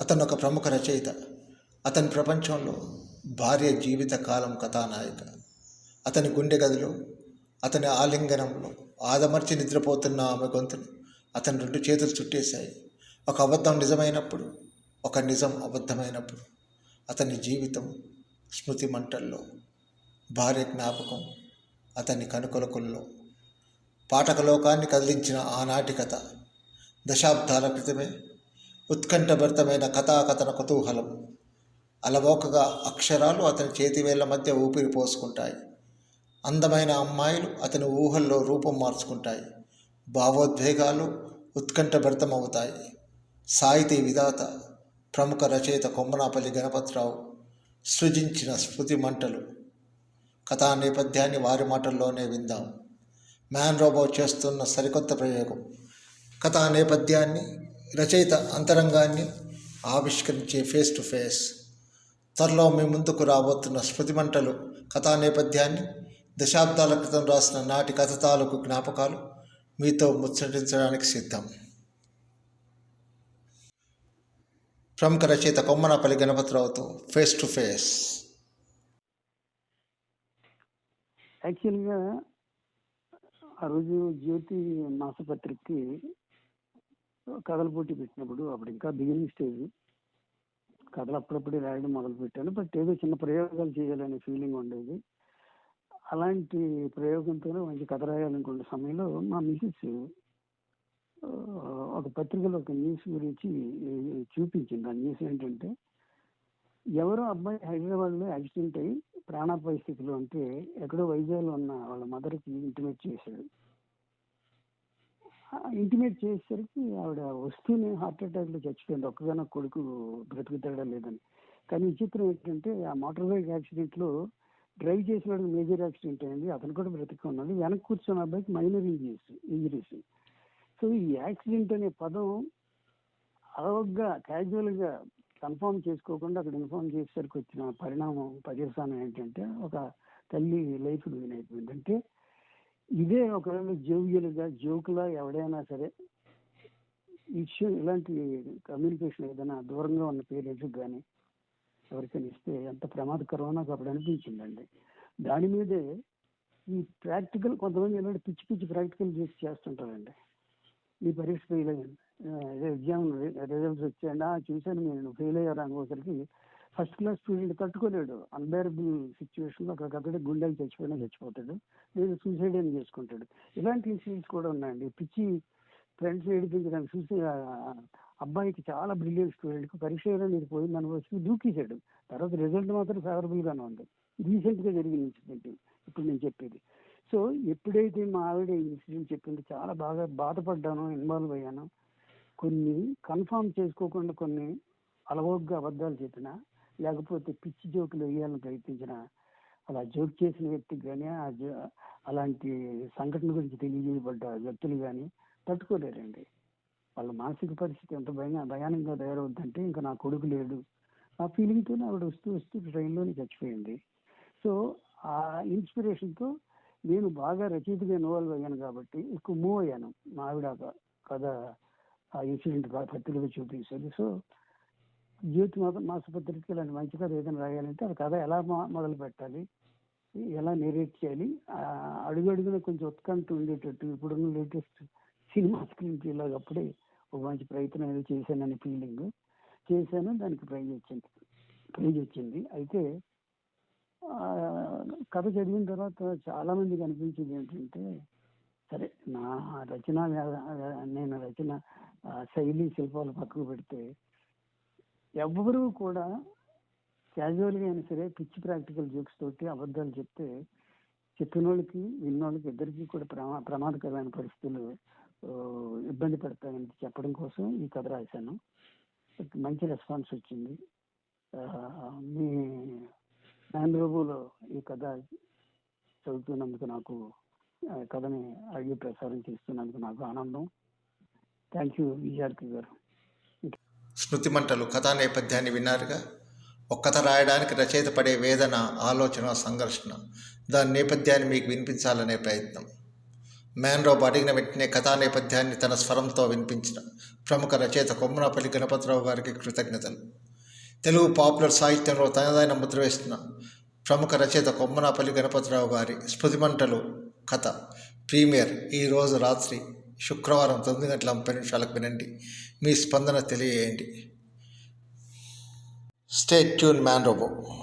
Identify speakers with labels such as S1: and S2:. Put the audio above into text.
S1: అతను ఒక ప్రముఖ రచయిత. అతని ప్రపంచంలో భార్య జీవిత కాలం కథానాయిక. అతని గుండె గదిలో అతని ఆలింగనంలో ఆదమర్చి నిద్రపోతున్న ఆమె గొంతులు అతని రెండు చేతులు చుట్టేశాయి. ఒక అబద్ధం నిజమైనప్పుడు ఒక నిజం అబద్ధమైనప్పుడు. అతని జీవితం స్మృతి మంటల్లో భార్య జ్ఞాపకం అతని కనుకొలకుల్లో పాఠకలోకాన్ని కదిలించిన ఆనాటి కథ దశాబ్దాల క్రితమే ఉత్కంఠభరితమైన కథాకథన కుతూహలం. అలవోకగా అక్షరాలు అతని చేతివేళ్ళ మధ్య ఊపిరి పోసుకుంటాయి. అందమైన అమ్మాయిలు అతని ఊహల్లో రూపం మార్చుకుంటాయి. భావోద్వేగాలు ఉత్కంఠభరితమవుతాయి. సాహితీ విధాత ప్రముఖ రచయిత కొమ్మనాపల్లి గణపతిరావు సృజించిన స్మృతి మంటలు. కథా నేపథ్యాన్ని వారి మాటల్లోనే విందాం. మ్యాన్ రోబో చేస్తున్న సరికొత్త ప్రయోగం. కథా నేపథ్యాన్ని రచయిత అంతరంగాన్ని ఆవిష్కరించే ఫేస్ టు ఫేస్ త్వరలో మీ ముందుకు రాబోతున్న స్మృతి మంటలు కథా నేపథ్యాన్ని దశాబ్దాల క్రితం రాసిన నాటి కథ తాలూకు జ్ఞాపకాలు మీతో ముచ్చటించడానికి సిద్ధం. ప్రముఖ రచయిత కొమ్మనపల్లి గణపతిరావుతో ఫేస్ టు ఫేస్
S2: యాక్చువల్గా ఆ రోజు జ్యోతి మాసపత్రికకి కథల పోటీ పెట్టినప్పుడు అప్పుడు ఇంకా బిగినింగ్ స్టేజ్ కథలు అప్పుడప్పుడే రాయడం మొదలు పెట్టాను బట్ ఏదో చిన్న ప్రయోగాలు చేయాలనే ఫీలింగ్ ఉండేది. అలాంటి ప్రయోగంతోనే మంచి కథ రాయాలనుకున్న సమయంలో మా మిసెస్ ఒక పత్రికలో ఒక న్యూస్ గురించి చూపించింది. ఆ న్యూస్ ఏంటంటే ఎవరో అబ్బాయి హైదరాబాద్లో యాక్సిడెంట్ అయ్యి ప్రాణాపాయ స్థితిలో అంటే ఎక్కడో వైజాగ్లో ఉన్న వాళ్ళ మదర్కి ఇంటిమేట్ చేశాడు. ఇంటిమేట్ చేసేసరికి ఆవిడ వస్తూనే హార్ట్ అటాక్లో చచ్చిపోయింది. ఒక్కగానో కొడుకు బ్రతుకుతాడా లేదని. కానీ విచిత్రం ఏంటంటే ఆ మోటార్ బైక్ యాక్సిడెంట్లో డ్రైవ్ చేసిన మేజర్ యాక్సిడెంట్ అయింది. అతను కూడా బ్రతికి ఉన్నాడు. వెనక్కి కూర్చున్న అబ్బాయికి మైనర్ ఇంజరీస్ ఇంజరీస్. సో ఈ యాక్సిడెంట్ అనే పదం అలవగ్గా క్యాజువల్గా కన్ఫర్మ్ చేసుకోకుండా అక్కడ ఇన్ఫార్మ్ చేసేసరికి వచ్చిన పరిణామం పర్యవసానం ఏంటంటే ఒక తల్లి లైఫ్ విన్ అయిపోయింది అంటే ఇదే ఒకవేళ జోగ్యులుగా జోకులా ఎవడైనా సరే ఇష్యూ ఇలాంటి కమ్యూనికేషన్ ఏదైనా దూరంగా ఉన్న పేరెంట్స్కి కానీ ఎవరికైనా ఇస్తే ఎంత ప్రమాదకరమో నాకు అప్పుడు అనిపించిందండి. దాని మీదే ఈ ప్రాక్టికల్ కొంతమంది ఇలాంటి పిచ్చి పిచ్చి ప్రాక్టికల్ చేసి చేస్తుంటారండి. ఈ పరీక్ష ఫెయిల్ అయ్యింది. ఎగ్జామ్ రిజల్ట్స్ వచ్చాయండి చూశాను నేను ఫెయిల్ అయ్యారు అనుకోసరికి ఫస్ట్ క్లాస్ స్టూడెంట్ తట్టుకోలేడు. అన్బేరబుల్ సిచ్యువేషన్లో అక్కడికక్కడే గుండెలు చచ్చిపోయినా చచ్చిపోతాడు. లేదు సూసైడ్ అని చేసుకుంటాడు. ఇలాంటి ఇన్సిడెంట్స్ కూడా ఉన్నాయండి. పిచ్చి ఫ్రెండ్స్ ఏడిపించడానికి చూసి అబ్బాయికి చాలా బ్రిలియంట్ స్టూడెంట్కి పరీక్ష మీరు పోయింది అనుకోవచ్చు దూకేశాడు. తర్వాత రిజల్ట్ మాత్రం ఫేవరబుల్గానే ఉంది. రీసెంట్గా జరిగిన ఇన్సిడెంట్ ఇప్పుడు నేను చెప్పేది. సో ఎప్పుడైతే మా ఆవిడ ఇన్సిడెంట్ చెప్పింది చాలా బాగా బాధపడ్డాను ఇన్వాల్వ్ అయ్యాను. కొన్ని కన్ఫామ్ చేసుకోకుండా కొన్ని అలవోగ్గా అబద్ధాలు చెప్పినా లేకపోతే పిచ్చి జోకులు వేయాలని ప్రయత్నించిన అలా జోక్ చేసిన వ్యక్తికి కానీ ఆ అలాంటి సంఘటన గురించి తెలియజేయబడ్డ వ్యక్తులు కానీ తట్టుకోలేరండి. వాళ్ళ మానసిక పరిస్థితి ఎంత భయ భయానంగా తయారవుద్దంటే ఇంకా నా కొడుకు లేడు. ఆ ఫీలింగ్తో ఆవిడ వస్తూ వస్తూ ట్రైన్లోనే చచ్చిపోయింది. సో ఆ ఇన్స్పిరేషన్తో నేను బాగా రచయితగా ఇన్వాల్వ్ అయ్యాను కాబట్టి ఎక్కువ మూవ్ అయ్యాను. మా ఆవిడ కథ ఆ ఇన్సిడెంట్ పత్రికలో చూపించారు సో జ్యోతి మాసపత్రిక ఇలాంటి మంచి కథ ఏదైనా రాయాలంటే ఆ కథ ఎలా మొదలు పెట్టాలి ఎలా నేరేట్ చేయాలి అడుగడుగున కొంచెం ఉత్కంఠ ఉండేటట్టు ఇప్పుడున్న లేటెస్ట్ సినిమా స్క్రీన్ లాగా అప్పుడే ఒక మంచి ప్రయత్నం అనేది చేశానని ఫీలింగ్ చేశాను దానికి ప్రైజ్ వచ్చింది. ప్రైజ్ వచ్చింది. అయితే కథ చదివిన తర్వాత చాలా మందికి అనిపించింది ఏంటంటే సరే నా రచన నేను రచన శైలి శిల్పాలు పక్కకు పెడితే ఎవ్వరూ కూడా క్యాజువల్గా అయినా సరే పిచ్చి ప్రాక్టికల్ జోక్స్ తోటి అబద్ధాలు చెప్తే చెప్పిన వాళ్ళకి విన్నోళ్ళకి ఇద్దరికి కూడా ప్రమా ప్రమాదకరమైన పరిస్థితులు ఇబ్బంది పడతాయని చెప్పడం కోసం ఈ కథ రాశాను. మంచి రెస్పాన్స్ వచ్చింది. మీ మ్యాన్రోబులో ఈ కథ చదువుతున్నందుకు నాకు కథని అడిగి ప్రసారం చేస్తున్నందుకు నాకు ఆనందం. థ్యాంక్ యూ విజయార్కి గారు.
S1: స్మృతి మంటలు కథా నేపథ్యాన్ని విన్నారుగా? ఒక కథ రాయడానికి రచయిత పడే వేదన ఆలోచన సంఘర్షణ దాని నేపథ్యాన్ని మీకు వినిపించాలనే ప్రయత్నం. మ్యాన్ అడిగిన వెంటనే కథా నేపథ్యాన్ని తన స్వరంతో వినిపించిన ప్రముఖ రచయిత కొమ్మనపల్లి గణపతిరావు గారికి కృతజ్ఞతలు. తెలుగు పాపులర్ సాహిత్యంలో తనదైన ముద్ర వేస్తున్న ప్రముఖ రచయిత కొమ్మనాపల్లి గణపతిరావు గారి స్మృతిమంటలు కథ ప్రీమియర్ ఈరోజు రాత్రి శుక్రవారం తొమ్మిది గంటల ముప్పై నిమిషాలకు వినండి. మీ స్పందన తెలియజేయండి. State tune man robo